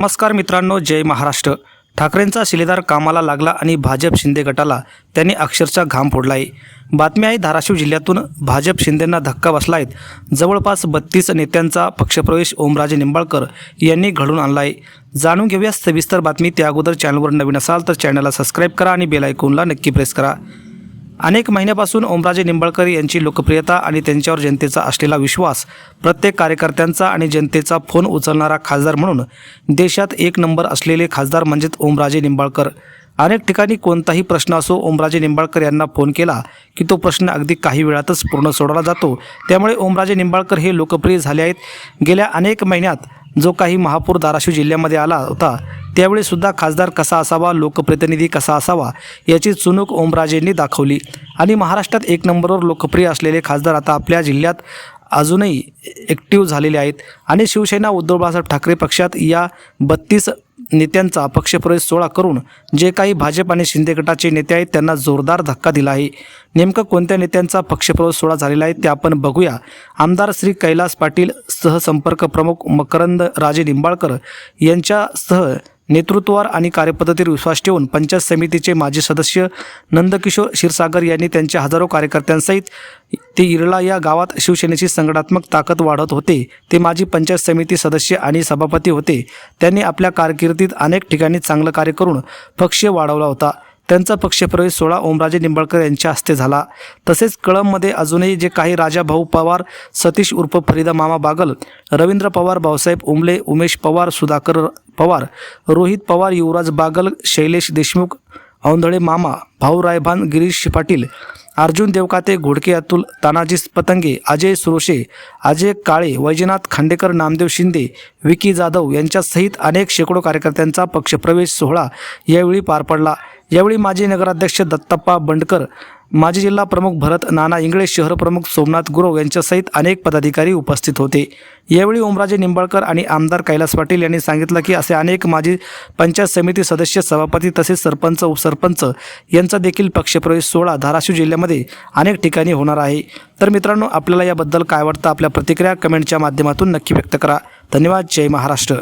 नमस्कार मित्रांनो जय महाराष्ट्र. ठाकरेंचा शिलेदार कामाला लागला आणि भाजप शिंदे गटाला त्यांनी अक्षरशः घाम फोडला आहे बातमी आहे धाराशिव जिल्ह्यातून भाजप शिंदेंना धक्का बसला आहेत जवळपास बत्तीस नेत्यांचा पक्षप्रवेश ओमराजे निंबाळकर यांनी घडून आणला आहे जाणून घेऊया सविस्तर बातमी. त्या अगोदर चॅनलवर नवीन असाल तर चॅनलला सबस्क्राईब करा आणि बेल आयकॉनला नक्की प्रेस करा. अनेक महिन्यापासून ओमराजे निंबाळकर यांची लोकप्रियता आणि त्यांच्यावर जनतेचा असलेला विश्वास प्रत्येक कार्यकर्त्यांचा आणि जनतेचा फोन उचलणारा खासदार म्हणून देशात एक नंबर असलेले खासदार म्हणजेच ओमराजे निंबाळकर. अनेक ठिकाणी कोणताही प्रश्न असो ओमराजे निंबाळकर यांना फोन केला की तो प्रश्न अगदी काही वेळातच पूर्ण सोडवला जातो. त्यामुळे ओमराजे निंबाळकर हे लोकप्रिय झाले आहेत. गेल्या अनेक महिन्यात जो काही महापूर धाराशिव जिल्ह्यामध्ये आला होता त्यावेळी सुद्धा खासदार कसा असावा लोकप्रतिनिधी कसा असावा याची चुणूक ओमराजेंनी दाखवली. आणि महाराष्ट्रात एक नंबरवर लोकप्रिय असलेले खासदार आता आपल्या जिल्ह्यात अजूनही ॲक्टिव्ह झालेले आहेत. आणि शिवसेना उद्धव बाळासाहेब ठाकरे पक्षात या बत्तीस नेत्यांचा पक्षप्रवेश सोहळा करून जे काही भाजप आणि शिंदे गटाचे नेते आहेत त्यांना जोरदार धक्का दिला आहे. नेमकं कोणत्या नेत्यांचा पक्षप्रवेश सोहळा झालेला आहे ते आपण बघूया. आमदार श्री कैलास पाटील सहसंपर्क प्रमुख मकरंद राजे निंबाळकर यांच्यासह नेतृत्वावर आणि कार्यपद्धतीवर विश्वास ठेवून पंचायत समितीचे माजी सदस्य नंदकिशोर क्षीरसागर यांनी त्यांच्या हजारो कार्यकर्त्यांसहित ते इरला या गावात शिवसेनेची संघटनात्मक ताकद वाढत होते. ते माजी पंचायत समिती सदस्य आणि सभापती होते. त्यांनी आपल्या कारकिर्दीत अनेक ठिकाणी चांगलं कार्य करून पक्ष वाढवला होता. त्यांचा पक्षप्रवेश सोहळा ओमराजे निंबाळकर यांच्या हस्ते झाला. तसेच कळंबमध्ये अजूनही जे काही राजा भाऊ पवार सतीश उर्फ फरीदा मामा बागल रवींद्र पवार भाऊसाहेब उमले उमेश पवार सुधाकर पवार रोहित पवार युवराज बागल शैलेश देशमुख औंधळे मामा भाऊ रायभान गिरीश पाटील अर्जुन देवकाते घोडके अतुल तानाजी पतंगे अजय सुरोशे अजय काळे वैजनाथ खांडेकर नामदेव शिंदे विकी जाधव यांच्यासहित अनेक शेकडो कार्यकर्त्यांचा पक्षप्रवेश सोहळा यावेळी पार पडला. यावेळी माजी नगराध्यक्ष दत्तप्पा बंडकर माजी जिल्हा प्रमुख भरत नाना इंगळे शहर प्रमुख सोमनाथ गुरव यांच्यासहित अनेक पदाधिकारी उपस्थित होते. यावेळी ओमराजे निंबाळकर आणि आमदार कैलास पाटील यांनी सांगितलं की असे अनेक माजी पंचायत समिती सदस्य सभापती तसेच सरपंच उपसरपंच यांचा देखील पक्षप्रवेश सोहळा धाराशिव जिल्ह्यामध्ये अनेक ठिकाणी होणार आहे. तर मित्रांनो आपल्याला याबद्दल काय वाटतं? आपल्या प्रतिक्रिया कमेंटच्या माध्यमातून नक्की व्यक्त करा. धन्यवाद. जय महाराष्ट्र.